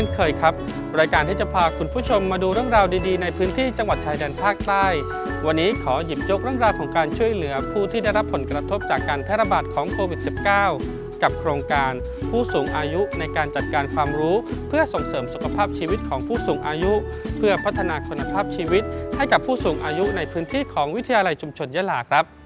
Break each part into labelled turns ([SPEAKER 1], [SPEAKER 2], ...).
[SPEAKER 1] ช่นเคย
[SPEAKER 2] ครับ รายการที่จะพาคุณผู้ชมมาดูเรื่องราวดีๆ ในพื้นที่จังหวัดชายแดนภาคใต้ วันนี้ขอหยิบยกเรื่องราวของการช่วยเหลือผู้ที่ได้รับผลกระทบจากการแพร่ระบาดของโควิด -19 กับโครงการผู้สูงอายุในการจัดการความรู้ เพื่อส่งเสริมสุขภาพชีวิตของผู้สูงอายุ เพื่อพัฒนาคุณภาพชีวิต ให้กับผู้สูงอายุในพื้นที่ของวิทยาลัยชุมชนยะลาครับ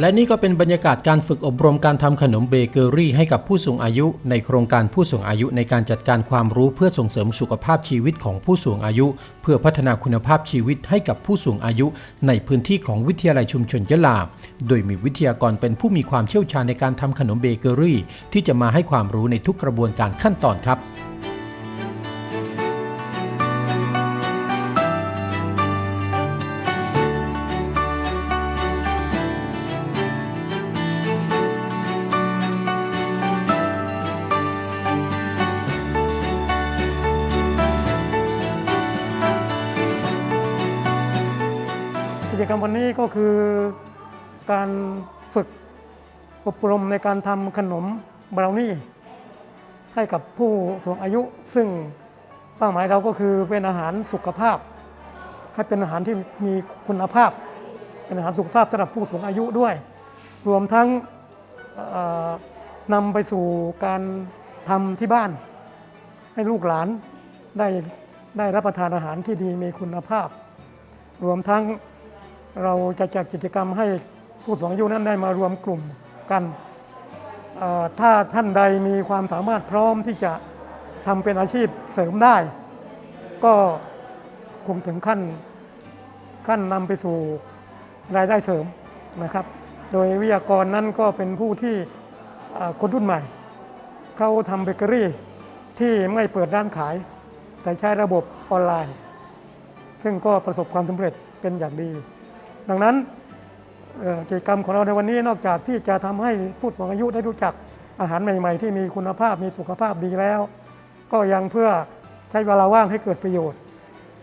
[SPEAKER 3] และนี่ก็เป็นบรรยากาศการฝึกอบรมการทำขนมเบเกอรี่ให้กับผู้สูงอายุ ในโครงการผู้สูงอายุในการจัดการความรู้เพื่อส่งเสริมสุขภาพชีวิตของผู้สูงอายุ เพื่อพัฒนาคุณภาพชีวิตให้กับผู้สูงอายุ ในพื้นที่ของวิทยาลัยชุมชนยะลา โดยมีวิทยากรเป็นผู้มีความเชี่ยวชาญในการทำขนมเบเกอรี่ ที่จะมาให้ความรู้ในทุกกระบวนการขั้นตอนครับ
[SPEAKER 1] จกรรมวันนี้ก็คือการฝึกอบรมในการทำขนมบราวนี่ ให้กับผู้สูงอายุ ซึ่งเป้าหมายเราก็คือเป็นอาหารสุขภาพ ให้เป็นอาหารที่มีคุณภาพ เป็นอาหารสุขภาพสำหรับผู้สูงอายุด้วย รวมทั้งนำไปสู่การทำที่บ้าน ให้ลูกหลานได้ได้รับประทานอาหารที่ดีมีคุณภาพ รวมทั้ง เราจะจัดกิจกรรมให้ผู้สูงอายุนั้นได้มารวมกลุ่มกันถ้าท่านใดมีความสามารถพร้อมที่จะทำเป็นอาชีพเสริมได้ ก็คงถึงขั้นขั้นนำไปสู่รายได้เสริมนะครับ โดยวิทยากรนั้นก็เป็นผู้ที่คนรุ่นใหม่ เขาทำเบเกอรี่ที่ไม่เปิดร้านขาย แต่ใช้ระบบออนไลน์ ซึ่งก็ประสบความสำเร็จเป็นอย่างดี ดังนั้นกิจกรรมของเราในวันนี้นอกจากที่จะทำให้ผู้สูงอายุได้รู้จักอาหารใหม่ๆ ที่มีคุณภาพมีสุขภาพดีแล้ว ก็ยังเพื่อใช้เวลาว่างให้เกิดประโยชน์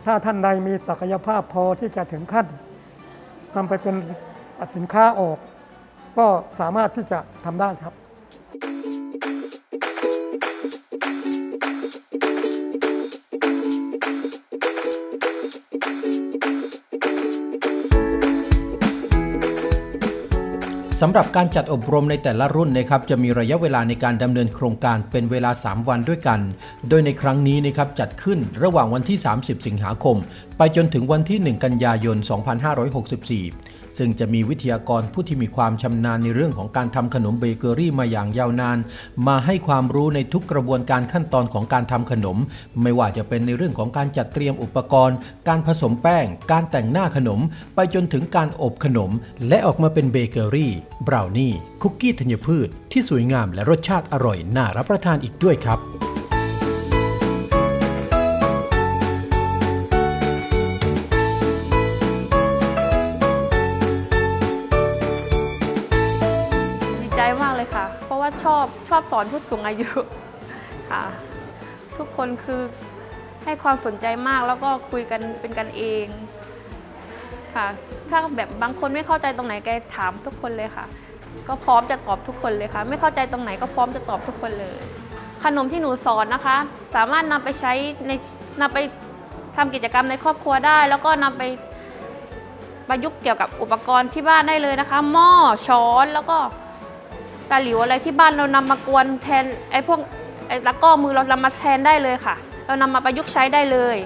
[SPEAKER 1] ถ้าท่านใดมีศักยภาพพอที่จะถึงขั้นนำไปเป็นสินค้าออก ก็สามารถที่จะทำได้ครับ
[SPEAKER 3] สำหรับการจัดอบรมในแต่ละรุ่นนะครับจะมีระยะเวลาในการดำเนินโครงการเป็นเวลา 3 วันด้วยกัน โดยในครั้งนี้นะครับจัดขึ้นระหว่างวันที่ 30 สิงหาคม ไปจนถึงวันที่ 1 กันยายน 2564 ซึ่งจะมีวิทยากรผู้ที่มีความชำนาญในเรื่องของการทำขนมเบเกอรี่มาอย่างยาวนาน มาให้ความรู้ในทุกกระบวนการขั้นตอนของการทำขนม ไม่ว่าจะเป็นในเรื่องของการจัดเตรียมอุปกรณ์ การผสมแป้ง การแต่งหน้าขนม ไปจนถึงการอบขนม และออกมาเป็นเบเกอรี่บราวนี่คุกกี้ธัญพืช ที่สวยงามและรสชาติอร่อยน่ารับประทานอีกด้วยครับ
[SPEAKER 4] อบชอบสอนผู้สูงอายุค่ะ ทุกคนคือให้ความสนใจมากแล้วก็คุยกันเป็นกันเองค่ะ ถ้าแบบบางคนไม่เข้าใจตรงไหนแกถามทุกคนเลยค่ะ ก็พร้อมจะตอบทุกคนเลยค่ะ ไม่เข้าใจตรงไหนก็พร้อมจะตอบทุกคนเลย ขนมที่หนูสอนนะคะ สามารถนำไปใช้ในนำไปทำกิจกรรมในครอบครัวได้ แล้วก็นำไปประยุกต์เกี่ยวกับอุปกรณ์ที่บ้านได้เลยนะคะ หม้อช้อนแล้วก็ ตะหลิวอะไรที่บ้านเรานำมากวนแทนไอ้พวกไอ้ตะก้อมือเรานำมาแทนได้เลยค่ะ เรานำมาประยุกต์ใช้ได้เลย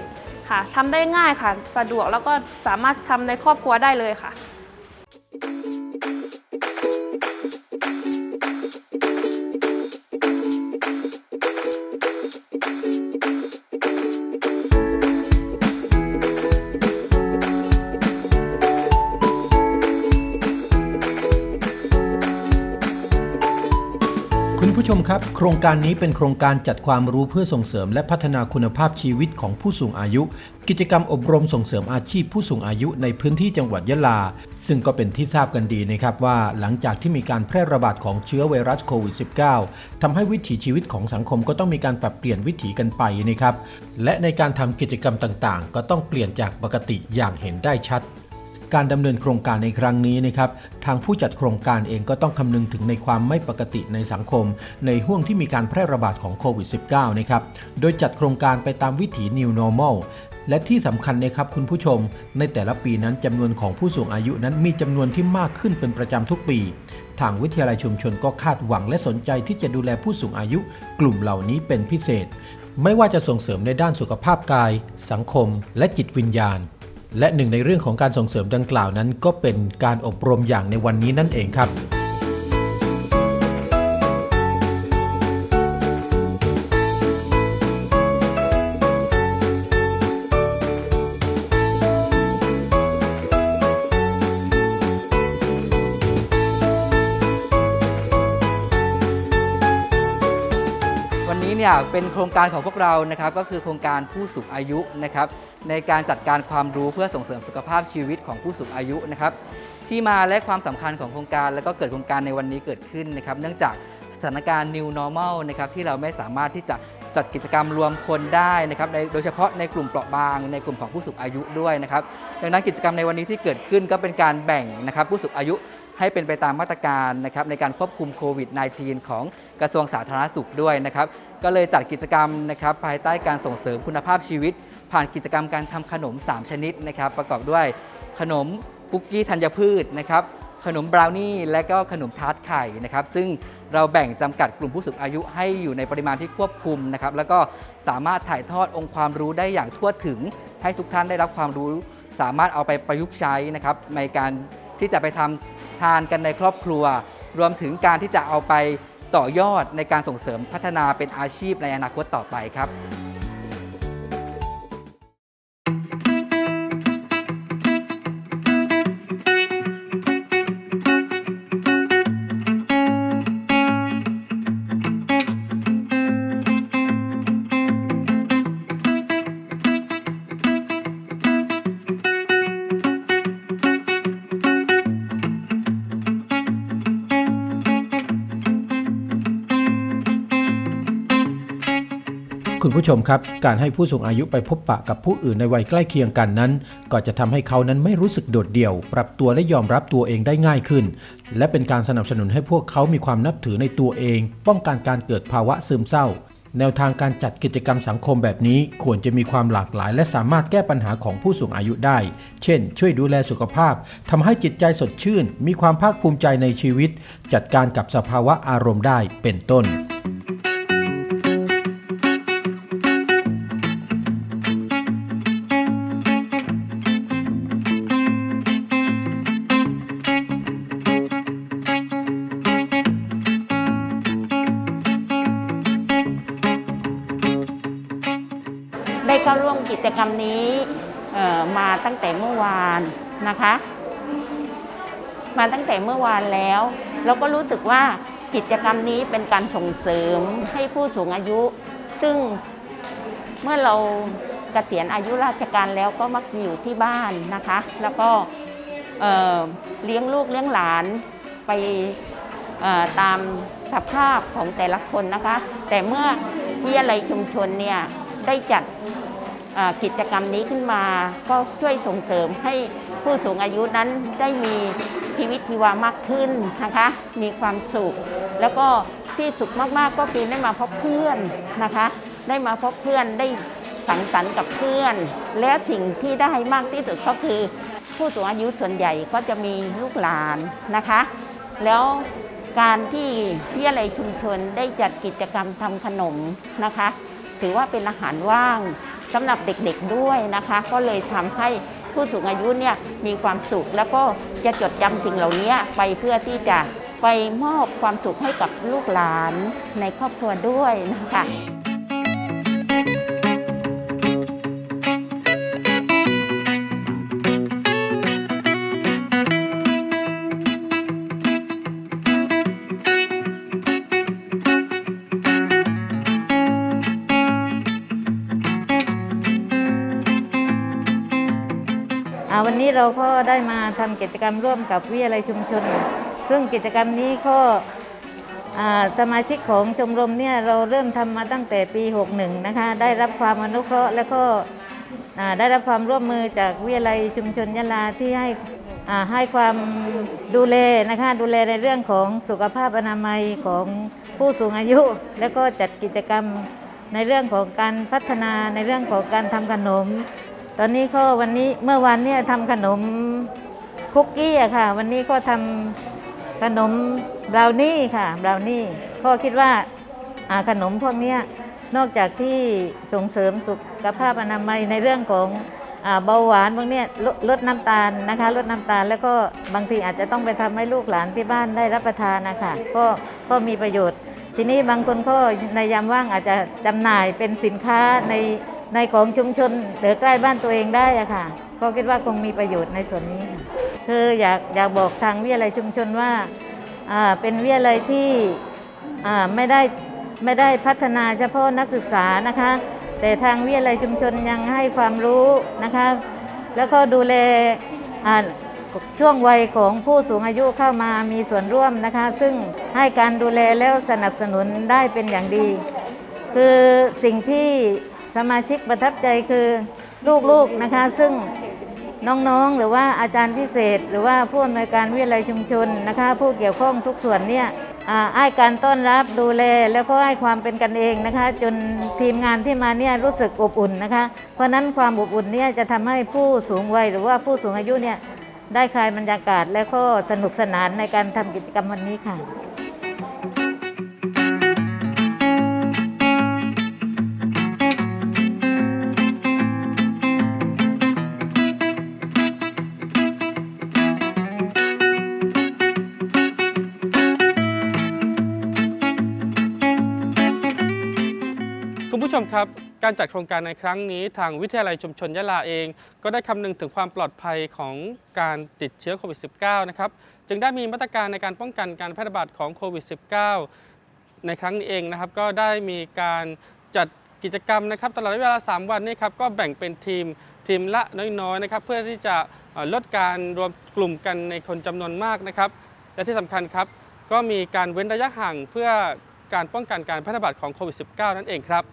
[SPEAKER 4] ค่ะทำได้ง่ายค่ะ สะดวกแล้วก็สามารถทำในครอบครัวได้เลยค่ะ
[SPEAKER 3] ผู้ชมครับ โครงการนี้เป็นโครงการจัดความรู้เพื่อส่งเสริม และพัฒนาคุณภาพชีวิตของผู้สูงอายุ กิจกรรมอบรมส่งเสริมอาชีพผู้สูงอายุในพื้นที่จังหวัดยะลา ซึ่งก็เป็นที่ทราบกันดีนะครับว่าหลังจากที่มีการแพร่ระบาดของเชื้อไวรัสโควิด -19 ทำให้วิถีชีวิตของสังคมก็ต้องมีการปรับเปลี่ยนวิถีกันไปนะครับ และในการทำกิจกรรมต่างๆ ก็ต้องเปลี่ยนจากปกติอย่างเห็นได้ชัด การดำเนินโครงการในครั้งนี้นะครับทางผู้จัดโครงการเองก็ต้องคำนึงถึงในความไม่ปกติในสังคม ในห่วงที่มีการแพร่ระบาดของโควิด -19 นะครับโดยจัดโครงการไปตามวิถี New Normal และที่สำคัญนะครับคุณผู้ชม ในแต่ละปีนั้นจำนวนของผู้สูงอายุนั้นมีจำนวนที่มากขึ้นเป็นประจำทุกปี ทางวิทยาลัยชุมชนก็คาดหวังและสนใจที่จะดูแลผู้สูงอายุกลุ่มเหล่านี้เป็นพิเศษ ไม่ว่าจะส่งเสริมในด้านสุขภาพกาย สังคม และจิตวิญญาณ และหนึ่งในเรื่องของการส่งเสริมดังกล่าวนั้น ก็เป็นการอบรมอย่างในวันนี้นั่นเองครับ
[SPEAKER 5] เป็นโครงการของพวกเรานะครับก็คือโครงการผู้สูงอายุนะครับในการจัดการความรู้เพื่อส่งเสริมสุขภาพชีวิตของผู้สูงอายุนะครับที่มาและความสำคัญของโครงการ และก็เกิดโครงการในวันนี้เกิดขึ้นนะครับเนื่องจากสถานการณ์ new normal นะครับที่เราไม่สามารถที่จะ จัดกิจกรรมรวมคนได้นะครับโดยเฉพาะในกลุ่มเปราะบาง ในกลุ่มของผู้สูงอายุด้วยนะครับดังนั้นกิจกรรมในวันนี้ที่เกิดขึ้นก็เป็นการแบ่งนะครับผู้สูงอายุให้เป็นไปตามมาตรการนะครับในการควบคุมโควิด -19 ของกระทรวงสาธารณสุขด้วยนะครับก็เลยจัดกิจกรรมนะครับภายใต้การส่งเสริมคุณภาพชีวิต ผ่านกิจกรรมการทำขนม 3 ชนิดนะครับประกอบด้วยขนมคุกกี้ธัญพืชนะครับขนมบราวนี่และก็ขนมทาร์ตไข่นะครับซึ่ง เราแบ่งจำกัดกลุ่มผู้สูงอายุให้อยู่ในปริมาณที่ควบคุมนะครับแล้วก็สามารถถ่ายทอดองค์ความรู้ได้อย่างทั่วถึง ให้ทุกท่านได้รับความรู้ สามารถเอาไปประยุกต์ใช้นะครับในการที่จะไปทำทานกันในครอบครัว รวมถึงการที่จะเอาไปต่อยอดในการส่งเสริมพัฒนาเป็นอาชีพในอนาคตต่อไปครับ
[SPEAKER 3] ผู้ชมครับ การให้ผู้สูงอายุไปพบปะกับผู้อื่นในวัยใกล้เคียงกันนั้น ก็จะทำให้เขานั้นไม่รู้สึกโดดเดี่ยว ปรับตัวและยอมรับตัวเองได้ง่ายขึ้น และเป็นการสนับสนุนให้พวกเขามีความนับถือในตัวเอง ป้องกันการเกิดภาวะซึมเศร้า แนวทางการจัดกิจกรรมสังคมแบบนี้ ควรจะมีความหลากหลาย และสามารถแก้ปัญหาของผู้สูงอายุได้ เช่น ช่วยดูแลสุขภาพทำให้จิตใจสดชื่น มีความภาคภูมิใจในชีวิต จัดการกับสภาวะอารมณ์ได้เป็นต้น
[SPEAKER 6] ตั้งแต่เมื่อวานนะคะ มาตั้งแต่เมื่อวานแล้ว เราก็รู้สึกว่ากิจกรรมนี้เป็นการส่งเสริมให้ผู้สูงอายุ ซึ่งเมื่อเราเกษียณอายุราชการแล้วก็มักอยู่ที่บ้านนะคะ แล้วก็เเลี้ยงลูกเลี้ยงหลานไปตามสภาพของแต่ละคนนะคะ แต่เมื่อวิทยาลัยชุมชนเนี่ยได้จัด กิจกรรมนี้ขึ้นมา ก็ช่วยส่งเสริมให้ผู้สูงอายุนั้นได้มีชีวิตชีวามากขึ้นนะคะ มีความสุข แล้วก็ที่สุขมากๆก็คือได้มาพบเพื่อนนะคะ ได้มาพบเพื่อนได้สังสรรค์กับเพื่อน และสิ่งที่ได้มากที่สุดก็คือ ผู้สูงอายุส่วนใหญ่ก็จะมีลูกหลานนะคะ แล้วการที่วิทยาลัยชุมชนได้จัดกิจกรรมทำขนมนะคะ ถือว่าเป็นอาหารว่าง สำหรับเด็กๆด้วยนะคะ ก็เลยทำให้ผู้สูงอายุเนี่ยมีความสุข แล้วก็จะจดจำสิ่งเหล่านี้ไปเพื่อที่จะไปมอบความสุขให้กับลูกหลานในครอบครัวด้วยนะคะ
[SPEAKER 7] วันนี้เราก็ได้มาทำกิจกรรมร่วมกับวิทยาลัยชุมชน ซึ่งกิจกรรมนี้ก็อ่าสมาชิกของชมรมเนี่ยเราเริ่มทำมาตั้งแต่ปี 61 นะคะ ได้รับความอนุเคราะห์ แล้วก็ได้รับความร่วมมือจากวิทยาลัยชุมชนยะลาที่ให้อ่าให้ความดูแลนะคะดูแลในเรื่องของสุขภาพอนามัยของผู้สูงอายุ แล้วก็จัดกิจกรรมในเรื่องของการพัฒนาในเรื่องของการทำขนม ตอนนี้ก็วันนี้เมื่อวันเนี่ยทำขนมคุกกี้อะค่ะ วันนี้ก็ทำขนมบราวนี่ค่ะบราวนี่ก็คิดว่าอาขนมพวกนี้นอกจากที่ส่งเสริมสุขภาพอนามัยในเรื่องของอเบาหวานพวกนี้ลดลดน้ำตาลนะคะ ลดน้ำตาลแล้วก็บางทีอาจจะต้องไปทำให้ลูกหลานที่บ้านได้รับประทานนะคะก็ก็มีประโยชน์ ทีนี้บางคนก็ในยามว่างอาจจะจำหน่ายเป็นสินค้าใน ในของชุมชนหรือใกล้บ้านตัวเองได้อะค่ะก็คิดว่าคงมีประโยชน์ในส่วนนี้ค่ะคืออยากอยากบอกทางวิทยาลัยชุมชนว่าเป็นวิทยาลัยที่ไม่ได้ไม่ได้พัฒนาเฉพาะนักศึกษานะคะ แต่ทางวิทยาลัยชุมชนยังให้ความรู้นะคะ แล้วก็ดูแลช่วงวัยของผู้สูงอายุเข้ามามีส่วนร่วมนะคะ ซึ่งให้การดูแลแล้วสนับสนุนได้เป็นอย่างดี คือสิ่งที่ สมาชิกประทับใจคือลูกๆนะคะ ซึ่งน้องๆ หรือว่าอาจารย์พิเศษ หรือว่าผู้อำนวยการวิทยาลัยชุมชนนะคะ ผู้เกี่ยวข้องทุกส่วนเนี่ยอ่าให้การต้อนรับดูแลแล้วก็ให้ความเป็นกันเองนะคะ จนทีมงานที่มาเนี่ยรู้สึกอบอุ่นนะคะ เพราะนั้นความอบอุ่นเนี่ยจะทำให้ผู้สูงวัยหรือว่าผู้สูงอายุเนี่ยได้คลายบรรยากาศและก็สนุกสนานในการทำกิจกรรมวันนี้ค่ะ
[SPEAKER 2] คุณผู้ชมครับ การจัดโครงการในครั้งนี้ทางวิทยาลัยชุมชนยะลาเอง ก็ได้คำนึงถึงความปลอดภัยของการติดเชื้อโควิด -19 นะครับ จึงได้มีมาตรการในการป้องกันการแพร่ระบาดของโควิด -19 ในครั้งนี้เองนะครับ ก็ได้มีการจัดกิจกรรมนะครับตลอดระยะเวลา 3 วันนี้ครับก็แบ่งเป็นทีมทีมละน้อยๆนะครับเพื่อที่จะลดการรวมกลุ่มกันในคนจำนวนมากนะครับ และที่สำคัญครับ ก็มีการเว้นระยะห่างเพื่อการป้องกันการแพร่ระบาดของโควิด -19 นั่นเองครับ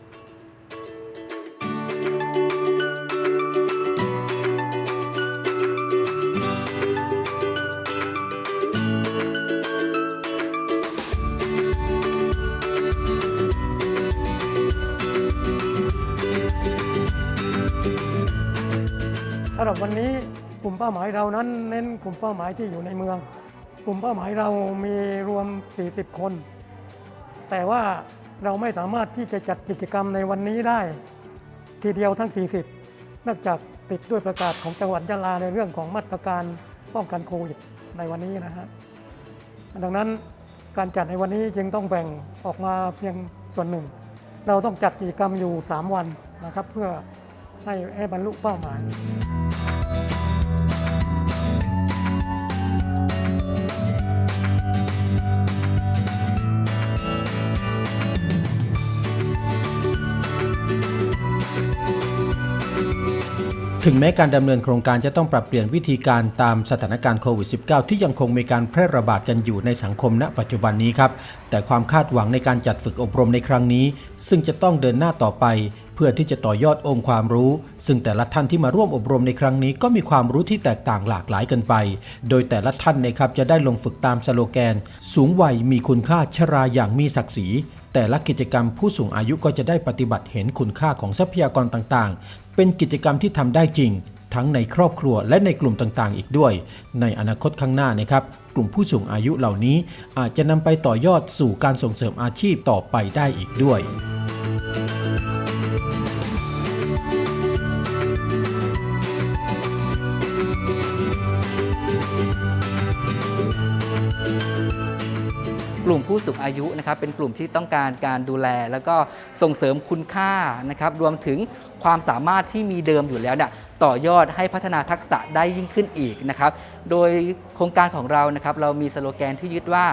[SPEAKER 1] วันนี้กลุ่มเป้าหมายเรานั้นเน้นกลุ่มเป้าหมายที่อยู่ในเมือง กลุ่มเป้าหมายเรามีรวม 40 คน แต่ว่าเราไม่สามารถที่จะจัดกิจกรรมในวันนี้ได้ ทีเดียวทั้ง 40เนื่องจากติดด้วยประกาศของจังหวัดยะลาในเรื่องของมาตรการป้องกันโควิดในวันนี้นะฮะดังนั้นการจัดในวันนี้จึงต้องแบ่งออกมาเพียงส่วนหนึ่ง เราต้องจัดกิจกรรมอยู่ 3 วันนะครับ เพื่อ ให้ให้บรรลุเป้าหมาย
[SPEAKER 3] ถึงแม้การดำเนินโครงการจะต้องปรับเปลี่ยนวิธีการตามสถานการณ์โควิด -19 ที่ยังคงมีการแพร่ระบาดกันอยู่ในสังคมณ ปัจจุบันนี้ครับ แต่ความคาดหวังในการจัดฝึกอบรมในครั้งนี้ ซึ่งจะต้องเดินหน้าต่อไป พื่อที่จะต่อยอดองค์ความรู้ ซึ่งแต่ละท่านที่มาร่วมอบรมในครั้งนี้ก็มีความรู้ที่แตกต่างหลากหลายกันไป โดยแต่ละท่านนะครับจะได้ลงฝึกตามสโลแกน สูงวัยมีคุณค่าชราอย่างมีศักดิ์ศรีแต่ละกิจกรรมผู้สูงอายุก็จะได้ปฏิบัติเห็นคุณค่าของทรัพยากรต่างๆ เป็นกิจกรรมที่ทำได้จริง ทั้งในครอบครัวและในกลุ่มต่างๆ อีกด้วย ในอนาคตข้างหน้านะครับ กลุ่มผู้สูงอายุเหล่านี้อาจจะนำไปต่อยอดสู่การส่งเสริมอาชีพต่อไปได้อีกด้วย
[SPEAKER 5] ลุ่มผู้สูงอายุนะครับเป็นกลุ่มที่ต้องการการดูแล แล้วก็ส่งเสริมคุณค่านะครับรวมถึงความสามารถที่มีเดิมอยู่แล้วเนี่ยต่อยอดให้พัฒนาทักษะได้ยิ่งขึ้นอีกนะครับโดยโครงการของเรานะครับเรามีสโลแกนที่ยึดว่า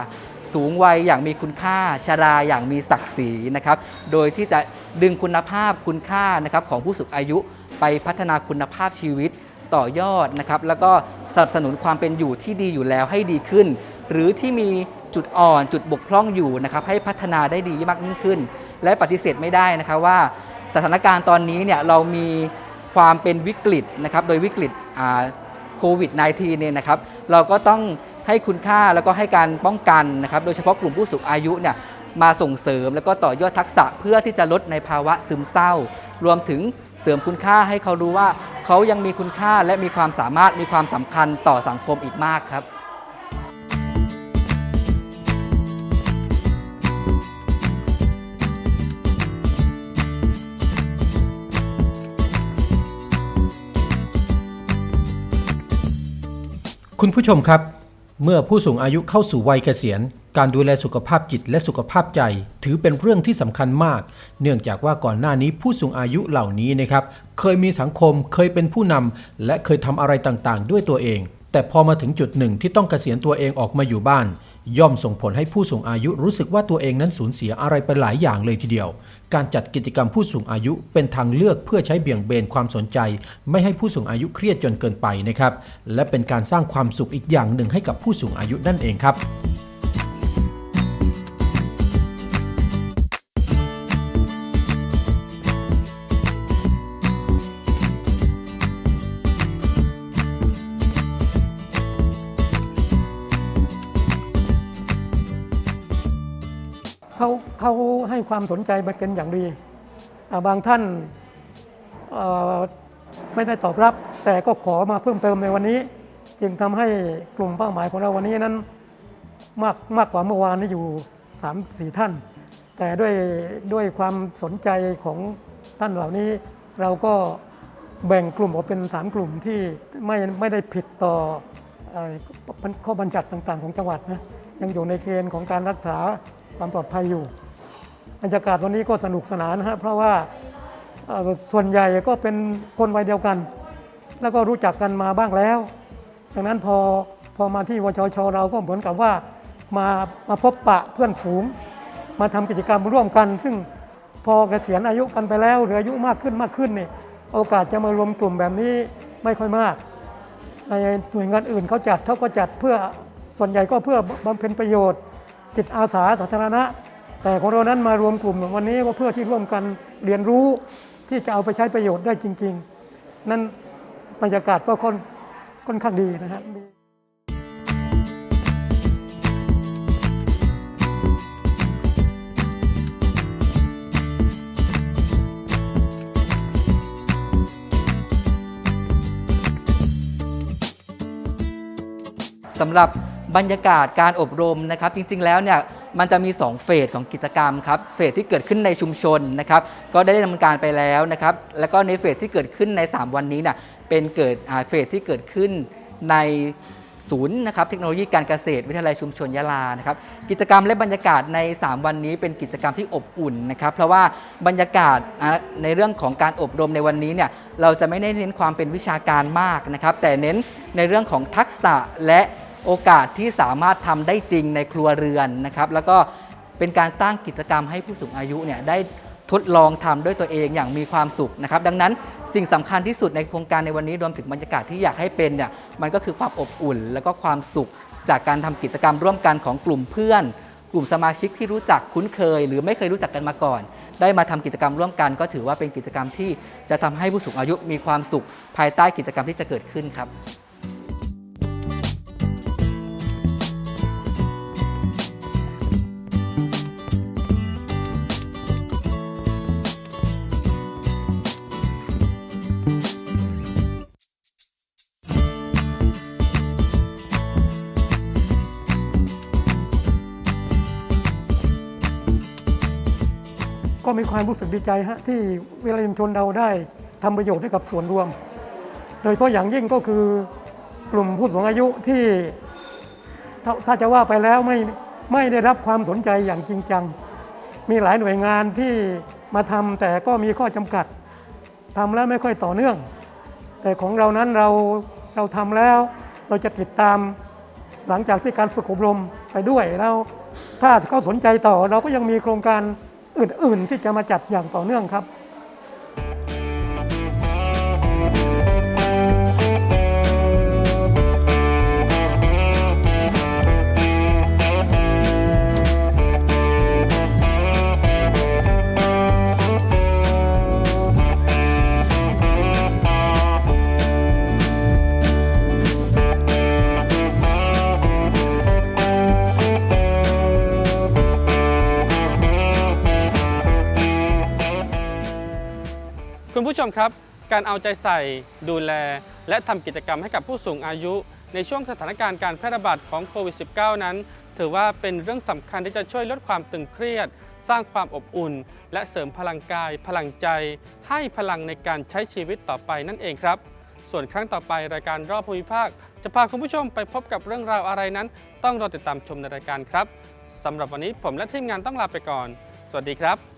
[SPEAKER 5] สูงวัยอย่างมีคุณค่าชราอย่างมีศักดิ์ศรีนะครับโดยที่จะดึงคุณภาพคุณค่านะครับของผู้สูงอายุไปพัฒนาคุณภาพชีวิตต่อยอดนะครับแล้วก็สนับสนุนความเป็นอยู่ที่ดีอยู่แล้วให้ดีขึ้น หรือที่มีจุดอ่อนจุดบกพร่องอยู่นะครับให้พัฒนาได้ดีมากยิ่งขึ้น และปฏิเสธไม่ได้นะครับว่าสถานการณ์ตอนนี้เนี่ยเรามีความเป็นวิกฤตนะครับโดยวิกฤตโควิด -19 เนี่ยนะครับเราก็ต้องให้คุณค่าแล้วก็ให้การป้องกันนะครับโดยเฉพาะกลุ่มผู้สูงอายุเนี่ยมาส่งเสริมแล้วก็ต่อยอดทักษะเพื่อที่จะลดในภาวะซึมเศร้า รวมถึงเสริมคุณค่าให้เขารู้ว่าเขายังมีคุณค่าและมีความสามารถมีความสำคัญต่อสังคมอีกมากครับ
[SPEAKER 3] คุณผู้ชมครับ เมื่อผู้สูงอายุเข้าสู่วัยเกษียณ การดูแลสุขภาพจิตและสุขภาพใจ ถือเป็นเรื่องที่สำคัญมาก เนื่องจากว่าก่อนหน้านี้ผู้สูงอายุเหล่านี้นะครับ เคยมีสังคมเคยเป็นผู้นำและเคยทำอะไรต่างๆ ด้วยตัวเอง แต่พอมาถึงจุดหนึ่งที่ต้องเกษียณตัวเองออกมาอยู่บ้าน ย่อมส่งผลให้ผู้สูงอายุรู้สึกว่าตัวเองนั้นสูญเสียอะไรไปหลายอย่างเลยทีเดียว การจัดกิจกรรมผู้สูงอายุเป็นทางเลือกเพื่อใช้เบี่ยงเบนความสนใจ ไม่ให้ผู้สูงอายุเครียดจนเกินไปนะครับ และเป็นการสร้างความสุขอีกอย่างหนึ่งให้กับผู้สูงอายุนั่นเองครับ
[SPEAKER 1] เขาเขาให้ความสนใจมาเป็นอย่างดี บางท่านไม่ได้ตอบรับ แต่ก็ขอมาเพิ่มเติมในวันนี้ จึงทำให้กลุ่มเป้าหมายของเราวันนี้นั้นมากมากกว่าเมื่อวานนี้อยู่3 4ท่าน แต่ด้วยด้วยความสนใจของท่านเหล่านี้ เราก็แบ่งกลุ่มออกเป็น 3 กลุ่มที่ไม่ไม่ได้ผิดต่ออข้อบัญญัติต่างๆ ของจังหวัดนะยังอยู่ในเกณฑ์ของการรักษา ความปลอดภัยอยู่บรรยากาศวันนี้ก็สนุกสนานนะฮะเพราะว่าส่วนใหญ่ก็เป็นคนวัยเดียวกัน แล้วก็รู้จักกันมาบ้างแล้วดังนั้นพอพอมาที่วชชเราก็เหมือนกับว่ามามาพบปะเพื่อนฝูง มาทำกิจกรรมร่วมกัน ซึ่งพอเกษียณอายุกันไปแล้วหรืออายุมากขึ้นมากขึ้นเนี่ยโอกาสจะมารวมกลุ่มแบบนี้ไม่ค่อยมากในหน่วยงานอื่นเขาจัดเขาก็จัดเพื่อส่วนใหญ่ก็เพื่อบำเพ็ญประโยชน์ จิตอาสาสาธารณะ แต่ของเรานั้นมารวมกลุ่มวันนี้ก็เพื่อที่ร่วมกันเรียนรู้ที่จะเอาไปใช้ประโยชน์ได้จริง ๆ นั่นบรรยากาศก็ค่อนค่อนข้างดีนะครับ
[SPEAKER 5] สำหรับ บรรยากาศการอบรมนะครับ จริงๆแล้วเนี่ยมันจะมี 2 เฟสของกิจกรรมครับเฟสที่เกิดขึ้นในชุมชนนะครับ ก็ได้ดำเนินการไปแล้วนะครับ แล้วก็ในเฟสที่เกิดขึ้นใน 3 วันนี้เนี่ยเป็นเกิดเฟสที่เกิดขึ้นในศูนย์นะครับเทคโนโลยีการเกษตรวิทยาลัยชุมชนยะลานะครับกิจกรรมและบรรยากาศใน 3 วันนี้เป็นกิจกรรมที่อบอุ่นนะครับ เพราะว่าบรรยากาศในเรื่องของการอบรมในวันนี้เนี่ยเราจะไม่ได้เน้นความเป็นวิชาการมากนะครับ แต่เน้นในเรื่องของทักษะและ โอกาสที่สามารถทำได้จริงในครัวเรือนนะครับแล้วก็เป็นการสร้างกิจกรรมให้ผู้สูงอายุเนี่ยได้ทดลองทำด้วยตัวเองอย่างมีความสุขนะครับดังนั้นสิ่งสำคัญที่สุดในโครงการในวันนี้รวมถึงบรรยากาศที่อยากให้เป็นเนี่ยมันก็คือความอบอุ่น แล้วก็ความสุขจากการทำกิจกรรมร่วมกันของกลุ่มเพื่อน กลุ่มสมาชิกที่รู้จักคุ้นเคย หรือไม่เคยรู้จักกันมาก่อน ได้มาทำกิจกรรมร่วมกัน ก็ถือว่าเป็นกิจกรรมที่จะทำให้ผู้สูงอายุมีความสุขภายใต้กิจกรรมที่จะเกิดขึ้นครับ
[SPEAKER 1] ก็มีความรู้สึกดีใจฮะที่วิทยาลัยชุมชนเราได้ทำประโยชน์ให้กับส่วนรวม โดยเฉพาะอย่างยิ่งก็คือกลุ่มผู้สูงอายุที่ถ้าถ้าจะว่าไปแล้วไม่ไม่ได้รับความสนใจอย่างจริงจัง มีหลายหน่วยงานที่มาทำแต่ก็มีข้อจำกัดทำแล้วไม่ค่อยต่อเนื่อง แต่ของเรานั้นเราเราทำแล้วเราจะติดตามหลังจากที่การฝึกอบรมไปด้วยแล้ว ถ้าเขาสนใจต่อเราก็ยังมีโครงการ อื่นๆ ที่จะมาจัดอย่างต่อเนื่องครับ
[SPEAKER 2] มครับ การเอาใจใส่ ดูแล และทำกิจกรรมให้กับผู้สูงอายุ ในช่วงสถานการณ์การแพร่ระบาดของโควิด -19 นั้น ถือว่าเป็นเรื่องสำคัญที่จะช่วยลดความตึงเครียด สร้างความอบอุ่น และเสริมพลังกาย พลังใจ ให้พลังในการใช้ชีวิตต่อไปนั่นเองครับ ส่วนครั้งต่อไปรายการรอบภูมิภาค จะพาคุณผู้ชมไปพบกับเรื่องราวอะไรนั้น ต้องรอติดตามชมในรายการครับสำหรับวันนี้ผมและทีมงานต้องลาไปก่อน สวัสดีครับ